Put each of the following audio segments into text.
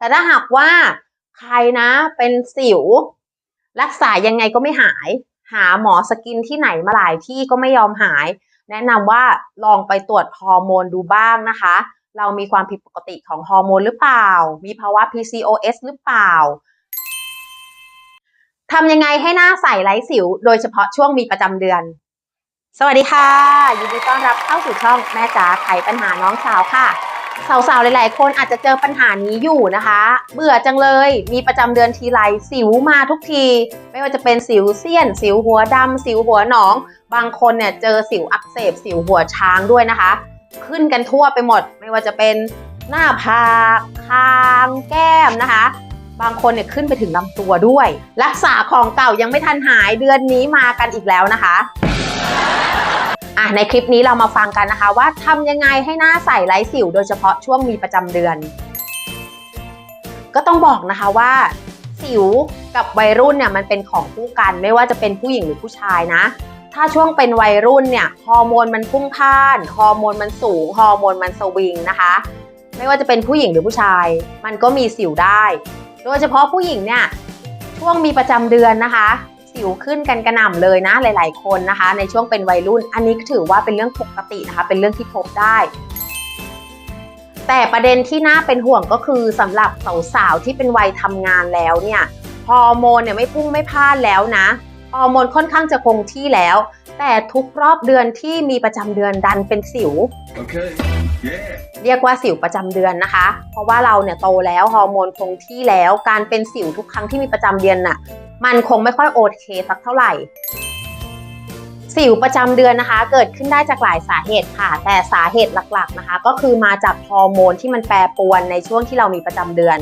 แต่ถ้าหากว่าใครนะเป็นสิว รักษายังไงก็ไม่หาย หาหมอสกินที่ไหนมาหลายที่ก็ไม่ยอมหาย แนะนำว่าลองไปตรวจฮอร์โมนดูบ้างนะคะ เรามีความผิดปกติของฮอร์โมนหรือเปล่า มีภาวะ PCOS หรือเปล่าทำยังไงให้หน้าใสไร้สิว โดยเฉพาะช่วงมีประจำเดือน สวัสดีค่ะ ยินดีต้อนรับเข้าสู่ช่องแม่จ๋าไขปัญหาน้องสาวค่ะ สาวๆ หลายๆ คนอาจจะเจอปัญหานี้อยู่นะคะ เบื่อจังเลย มีประจำเดือนทีไรสิวมาทุกที ไม่ว่าจะเป็นสิวเสี้ยน สิวหัวดำสิวหัวหนอง บางคนเนี่ยเจอสิวอักเสบ สิวหัวช้างด้วยนะคะ ขึ้นกันทั่วไปหมด ไม่ว่าจะเป็นหน้าผากคางแก้มนะคะ บางคนเนี่ยขึ้นไปถึงลำตัวด้วย รักษาของเก่ายังไม่ทันหายเดือนนี้มากันอีกแล้วนะคะ อะในคลิปนี้เรามาฟังกันนะคะ ว่าทำยังไงให้หน้าใสไร้สิว โดยเฉพาะช่วงมีประจำเดือน ก็ต้องบอกนะคะว่า สิวกับวัยรุ่นเนี่ยมันเป็นของคู่กันไม่ว่าจะเป็นผู้หญิงหรือผู้ชายนะ ถ้าช่วงเป็นวัยรุ่นเนี่ยฮอร์โมนมันพุ่งพ่านฮอร์โมนมันสูงฮอร์โมนมันสวิงนะคะ ไม่ว่าจะเป็นผู้หญิงหรือผู้ชาย มันก็มีสิวได้ โดยเฉพาะผู้หญิงเนี่ยช่วงมีประจำเดือนนะคะ สิวขึ้นกันกระหน่ำเลยนะหลาย ๆ คนนะคะ ในช่วงเป็นวัยรุ่น อันนี้ก็ถือว่าเป็นเรื่องปกตินะคะ เป็นเรื่องที่พบได้ แต่ประเด็นที่น่าเป็นห่วงก็คือสำหรับสาวๆที่เป็นวัยทำงานแล้วเนี่ยฮอร์โมนเนี่ยไม่พุ่งไม่พลาดแล้วนะฮอร์โมนค่อนข้างจะคงที่แล้ว แต่ทุกรอบเดือนที่มีประจำเดือนดันเป็นสิว Okay. Yeah. เรียกว่าสิวประจำเดือนนะคะ เพราะว่าเราเนี่ยโตแล้วฮอร์โมนคงที่แล้ว การเป็นสิวทุกครั้งที่มีประจำเดือนน่ะ มันคงไม่ค่อยโอเคสักเท่าไหร่ สิวประจำเดือนนะคะ เกิดขึ้นได้จากหลายสาเหตุค่ะ แต่สาเหตุหลักๆนะคะ ก็คือมาจากฮอร์โมนที่มันแปรปรวนในช่วงที่เรามีประจำเดือน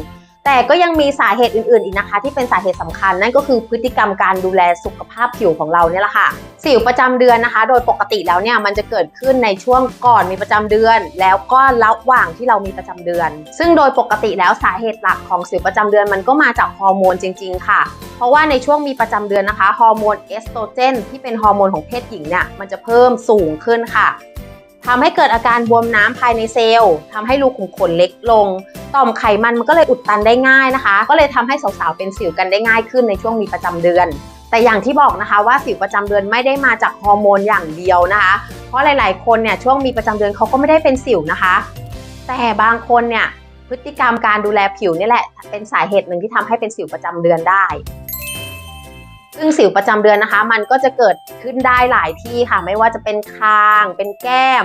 แต่ก็ยังมีสาเหตุอื่นๆอีกนะคะ ที่เป็นสาเหตุสำคัญนั่นก็คือพฤติกรรมการดูแลสุขภาพผิวของเราเนี่ยแหละค่ะ สิวประจำเดือนนะคะ โดยปกติแล้วเนี่ยมันจะเกิดขึ้นในช่วงก่อนมีประจำเดือน แล้วก็ระหว่างที่เรามีประจำเดือน ซึ่งโดยปกติแล้วสาเหตุหลักของสิวประจำเดือนมันก็มาจากฮอร์โมนจริง ๆ ค่ะ เพราะว่าในช่วงมีประจำเดือนนะคะฮอร์โมนเอสโตรเจนที่เป็นฮอร์โมนของเพศหญิงเนี่ยมันจะเพิ่มสูงขึ้นค่ะทำให้เกิดอาการบวมน้ำภายในเซลล์ทำให้รูขุมขนเล็กลง ต่อมไขมันมันก็เลยอุดตันได้ง่ายนะคะ ก็เลยทำให้สาวๆเป็นสิวกันได้ง่ายขึ้นในช่วงมีประจำเดือน แต่อย่างที่บอกนะคะว่าสิวประจำเดือนไม่ได้มาจากฮอร์โมนอย่างเดียวนะคะ เพราะหลายๆ คนเนี่ยช่วงมีประจำเดือนเขาก็ไม่ได้เป็นสิวนะคะ แต่บางคนเนี่ยพฤติกรรมการดูแลผิวนี่แหละ เป็นสาเหตุหนึ่งที่ทำให้เป็นสิวประจำเดือนได้ซึ่งสิวประจำเดือนนะคะ มันก็จะเกิดขึ้นได้หลายที่ค่ะ ไม่ว่าจะเป็นคาง เป็นแก้ม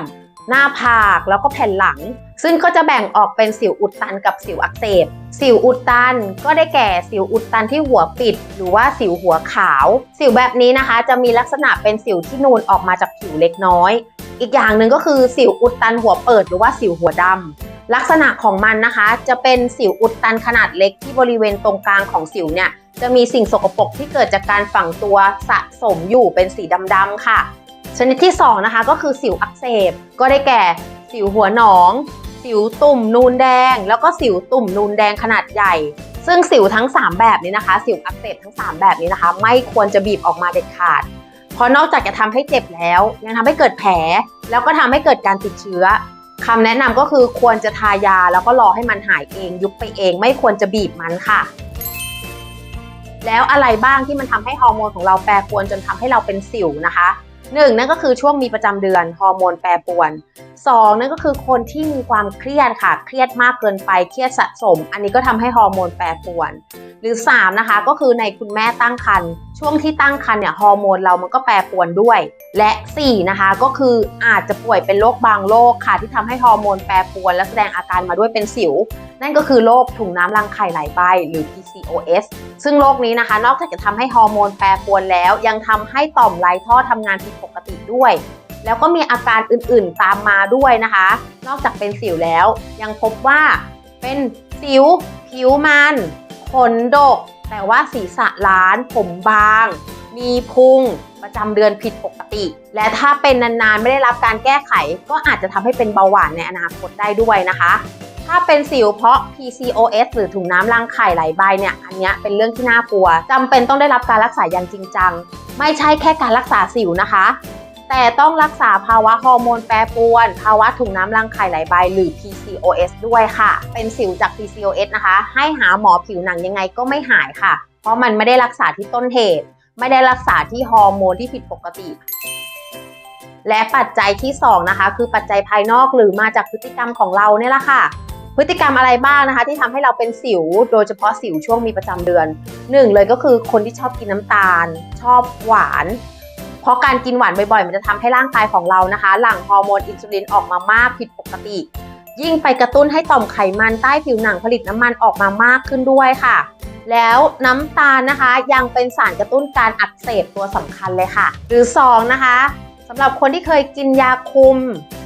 หน้าผากแล้วก็แผ่นหลัง ซึ่งก็จะแบ่งออกเป็นสิวอุดตันกับสิวอักเสบ สิวอุดตันก็ได้แก่สิวอุดตันที่หัวปิด หรือว่าสิวหัวขาว สิวแบบนี้นะคะ จะมีลักษณะเป็นสิวที่นูนออกมาจากผิวเล็กน้อย อีกอย่างหนึ่งก็คือสิวอุดตันหัวเปิด หรือว่าสิวหัวดำลักษณะของมันนะคะ จะเป็นสิวอุดตันขนาดเล็กที่บริเวณตรงกลางของสิวเนี่ยจะมีสิ่งสกปรกที่เกิดจากการฝังตัวสะสมอยู่เป็นสีดำๆค่ะ ชนิดที่ 2 นะคะก็คือสิวอักเสบ ก็ได้แก่สิวหัวหนอง สิวตุ่มนูนแดง แล้วก็สิวตุ่มนูนแดงขนาดใหญ่ ซึ่งสิวทั้ง 3 แบบนี้นะคะ สิวอักเสบทั้ง 3 แบบนี้นะคะ ไม่ควรจะบีบออกมาเด็ดขาด เพราะนอกจากจะทำให้เจ็บแล้ว ยังทำให้เกิดแผล แล้วก็ทำให้เกิดการติดเชื้อคำแนะนำก็คือควรจะทายา แล้วก็รอให้มันหายเอง ยุบไปเอง ไม่ควรจะบีบมันค่ะ แล้วอะไรบ้างที่มันทำให้ฮอร์โมนของเราแปรปรวนจนทำให้เราเป็นสิวนะคะ หนึ่งนั่นก็คือช่วงมีประจำเดือนฮอร์โมนแปรปรวนสองนั่นก็คือคนที่มีความเครียดค่ะ เครียดมากเกินไปเครียดสะสม อันนี้ก็ทำให้ฮอร์โมนแปรปรวน หรือ 3 นะคะ ก็คือในคุณแม่ตั้งครรภ์ช่วงที่ตั้งครรภ์เนี่ยฮอร์โมนเรามันก็แปรปรวนด้วย และ 4 นะคะก็คืออาจจะป่วยเป็นโรคบางโรคค่ะ ที่ทำให้ฮอร์โมนแปรปรวน และแสดงอาการมาด้วยเป็นสิว นั่นก็คือโรคถุงน้ำรังไข่ไหลใบหรือ PCOS ซึ่งโรคนี้นะคะ นอกจากจะทำให้ฮอร์โมนแปรปรวนแล้ว ยังทำให้ต่อมไรท่อทำงานผิดปกติด้วย แล้วก็มีอาการอื่นๆตามมาด้วยนะคะ นอกจากเป็นสิวแล้ว ยังพบว่าเป็นสิว ผิวมันขนดก แต่ว่าศีรษะล้าน ผมบาง มีพุงประจำเดือนผิดปกติ และถ้าเป็นนานๆ ไม่ได้รับการแก้ไข ก็อาจจะทำให้เป็นเบาหวานในอนาคตได้ด้วยนะคะ ถ้าเป็นสิวเพราะ PCOS หรือถุงน้ำรังไข่ไหลใบเนี่ยอันนี้เป็นเรื่องที่น่ากลัวจำเป็นต้องได้รับการรักษาอย่างจริงจัง ไม่ใช่แค่การรักษาสิวนะคะ แต่ต้องรักษาภาวะฮอร์โมนแปรปรวน ภาวะถุงน้ำรังไข่ไหลใบหรือ PCOS ด้วยค่ะ เป็นสิวจาก PCOS นะคะ ให้หาหมอผิวหนังยังไงก็ไม่หายค่ะ เพราะมันไม่ได้รักษาที่ต้นเหตุ ไม่ได้รักษาที่ฮอร์โมนที่ผิดปกติและปัจจัยที่สองนะคะ คือปัจจัยภายนอกหรือมาจากพฤติกรรมของเราเนี่ยแหละค่ะ พฤติกรรมอะไรบ้างนะคะ ที่ทำให้เราเป็นสิว โดยเฉพาะสิวช่วงมีประจำเดือนหนึ่งเลยก็คือคนที่ชอบกินน้ำตาล ชอบหวาน เพราะการกินหวานบ่อยๆ มันจะทำให้ร่างกายของเรานะคะ หลั่งฮอร์โมนอินซูลินออกมามากผิดปกติ ยิ่งไปกระตุ้นให้ต่อมไขมันใต้ผิวหนังผลิตน้ำมันออกมามากขึ้นด้วยค่ะ แล้วน้ำตาลนะคะยังเป็นสารกระตุ้นการอักเสบตัวสำคัญเลยค่ะ หรือสองนะคะสำหรับคนที่เคยกินยาคุม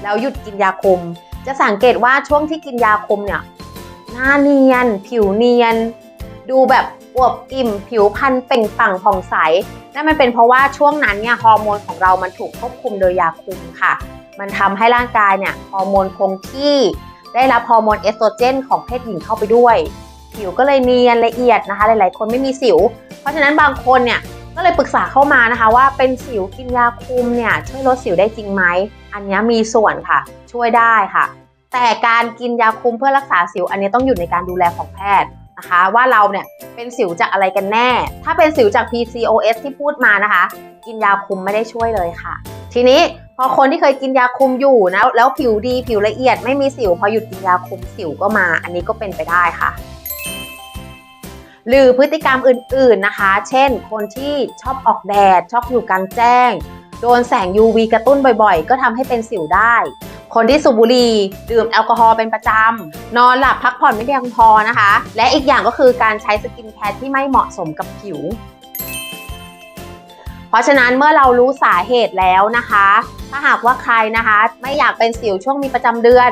แล้วหยุดกินยาคุม จะสังเกตว่าช่วงที่กินยาคุมเนี่ยหน้าเนียน ผิวเนียน ดูแบบอวบอิ่ม ผิวพรรณเปล่งปลั่งผ่องใสนั่นมันเป็นเพราะว่าช่วงนั้นเนี่ยฮอร์โมนของเรามันถูกควบคุมโดยยาคุมค่ะ มันทำให้ร่างกายเนี่ยฮอร์โมนคงที่ ได้รับฮอร์โมนเอสโตรเจนของเพศหญิงเข้าไปด้วย ผิวก็เลยเนียนละเอียดนะคะ หลายๆ คนไม่มีสิว เพราะฉะนั้นบางคนเนี่ยก็เลยปรึกษาเข้ามานะคะว่าเป็นสิวกินยาคุมเนี่ยช่วยลดสิวได้จริงไหม อันนี้มีส่วนค่ะ ช่วยได้ค่ะ แต่การกินยาคุมเพื่อรักษาสิว อันนี้ต้องอยู่ในการดูแลของแพทย์นะคะ ว่าเราเนี่ยเป็นสิวจากอะไรกันแน่ ถ้าเป็นสิวจาก PCOS ที่พูดมานะคะ กินยาคุมไม่ได้ช่วยเลยค่ะ ทีนี้พอคนที่เคยกินยาคุมอยู่นะแล้วผิวดีผิวละเอียดไม่มีสิว พอหยุดกินยาคุมสิวก็มา อันนี้ก็เป็นไปได้ค่ะ หรือพฤติกรรมอื่นๆนะคะ เช่น คนที่ชอบออกแดด ชอบอยู่กลางแจ้ง โดนแสง UV กระตุ้นบ่อยๆ ก็ทำให้เป็นสิวได้ คนที่สูบบุหรี่ดื่มแอลกอฮอล์เป็นประจำ นอนหลับพักผ่อนไม่เพียงพอนะคะ และอีกอย่างก็คือการใช้สกินแคร์ที่ไม่เหมาะสมกับผิว เพราะฉะนั้นเมื่อเรารู้สาเหตุแล้วนะคะ ถ้าหากว่าใครนะคะ ไม่อยากเป็นสิวช่วงมีประจำเดือน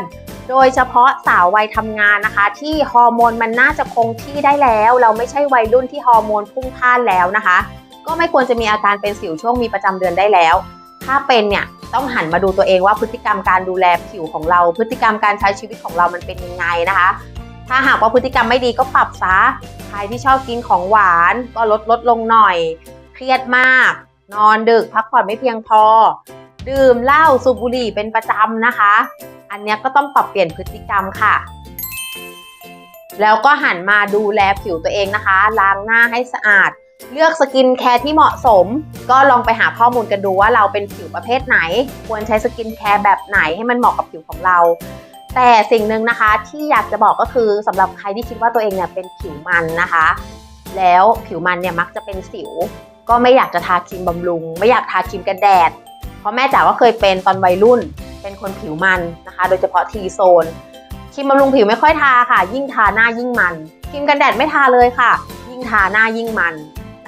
โดยเฉพาะสาววัยทำงานนะคะ ที่ฮอร์โมนมันน่าจะคงที่ได้แล้ว เราไม่ใช่วัยรุ่นที่ฮอร์โมนพุ่งพ่านแล้วนะคะ ก็ไม่ควรจะมีอาการเป็นสิวช่วงมีประจำเดือนได้แล้ว ถ้าเป็นเนี่ยต้องหันมาดูตัวเองว่าพฤติกรรมการดูแลผิวของเรา พฤติกรรมการใช้ชีวิตของเรามันเป็นยังไงนะคะ ถ้าหากว่าพฤติกรรมไม่ดีก็ปรับซะใครที่ชอบกินของหวานก็ลดลดลงหน่อย เครียดมาก นอนดึกพักผ่อนไม่เพียงพอ ดื่มเหล้าสูบบุหรี่เป็นประจำนะคะ อันนี้ก็ต้องปรับเปลี่ยนพฤติกรรมค่ะ แล้วก็หันมาดูแลผิวตัวเองนะคะ ล้างหน้าให้สะอาด เลือกสกินแคร์ที่เหมาะสม ก็ลองไปหาข้อมูลกันดูว่าเราเป็นผิวประเภทไหน ควรใช้สกินแคร์แบบไหนให้มันเหมาะกับผิวของเรา แต่สิ่งหนึ่งนะคะที่อยากจะบอกก็คือสำหรับใครที่คิดว่าตัวเองเนี่ยเป็นผิวมันนะคะ แล้วผิวมันเนี่ยมักจะเป็นสิว ก็ไม่อยากจะทาครีมบำรุง ไม่อยากทาครีมกันแดด เพราะแม่จ๋าก็เคยเป็นตอนวัยรุ่น เป็นคนผิวมันนะคะ โดยเฉพาะทีโซนครีมบำรุงผิวไม่ค่อยทาค่ะ ยิ่งทาหน้ายิ่งมันครีมกันแดดไม่ทาเลยค่ะ ยิ่งทาหน้ายิ่งมัน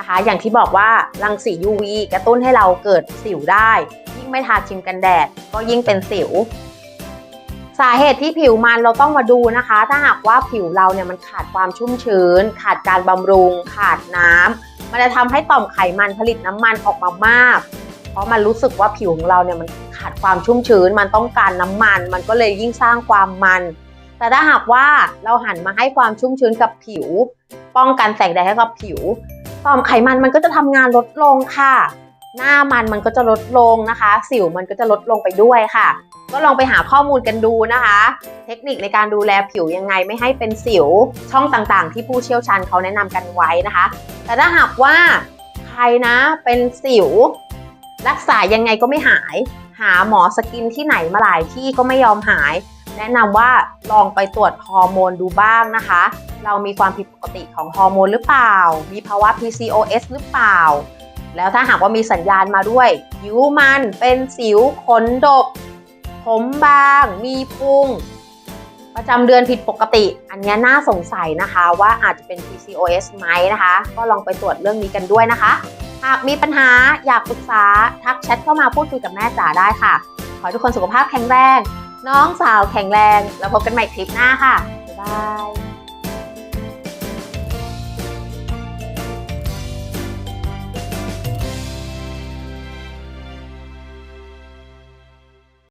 นะคะ อย่างที่บอกว่ารังสี UV กระตุ้นให้เราเกิดสิวได้ ยิ่งไม่ทาครีมกันแดด ก็ยิ่งเป็นสิว สาเหตุที่ผิวมันเราต้องมาดูนะคะ ถ้าหากว่าผิวเราเนี่ยมันขาดความชุ่มชื้น ขาดการบำรุง ขาดน้ำมันจะทำให้ต่อมไขมันผลิตน้ำมันออกมามาก เพราะมันรู้สึกว่าผิวของเราเนี่ยมันขาดความชุ่มชื้น มันต้องการน้ำมัน มันก็เลยยิ่งสร้างความมันแต่ถ้าหากว่าเราหันมาให้ความชุ่มชื้นกับผิว ป้องกันแสงแดดให้กับผิว ต่อมไขมันมันก็จะทำงานลดลงค่ะ หน้ามันมันก็จะลดลงนะคะ สิวมันก็จะลดลงไปด้วยค่ะ ก็ลองไปหาข้อมูลกันดูนะคะ เทคนิคในการดูแลผิวยังไงไม่ให้เป็นสิวช่องต่างๆ ที่ผู้เชี่ยวชาญเขาแนะนำกันไว้นะคะ แต่ถ้าหากว่าใครนะเป็นสิว รักษายังไงก็ไม่หาย หาหมอสกินที่ไหนมาหลายที่ก็ไม่ยอมหาย แนะนำว่าลองไปตรวจฮอร์โมนดูบ้างนะคะ เรามีความผิดปกติของฮอร์โมนหรือเปล่า มีภาวะ PCOS หรือเปล่า แล้วถ้าหากว่ามีสัญญาณมาด้วยผิวมันเป็นสิวขนดก ผมบาง มีพุงประจำเดือนผิดปกติ อันนี้น่าสงสัยนะคะว่าอาจจะเป็น PCOS ไหมนะคะ ก็ลองไปตรวจเรื่องนี้กันด้วยนะคะ หากมีปัญหาอยากปรึกษาทักแชทเข้ามาพูดคุยกับแม่จ๋าได้ค่ะ ขอทุกคนสุขภาพแข็งแรง น้องสาวแข็งแรง แล้วพบกันใหม่คลิปหน้าค่ะ บ๊ายบาย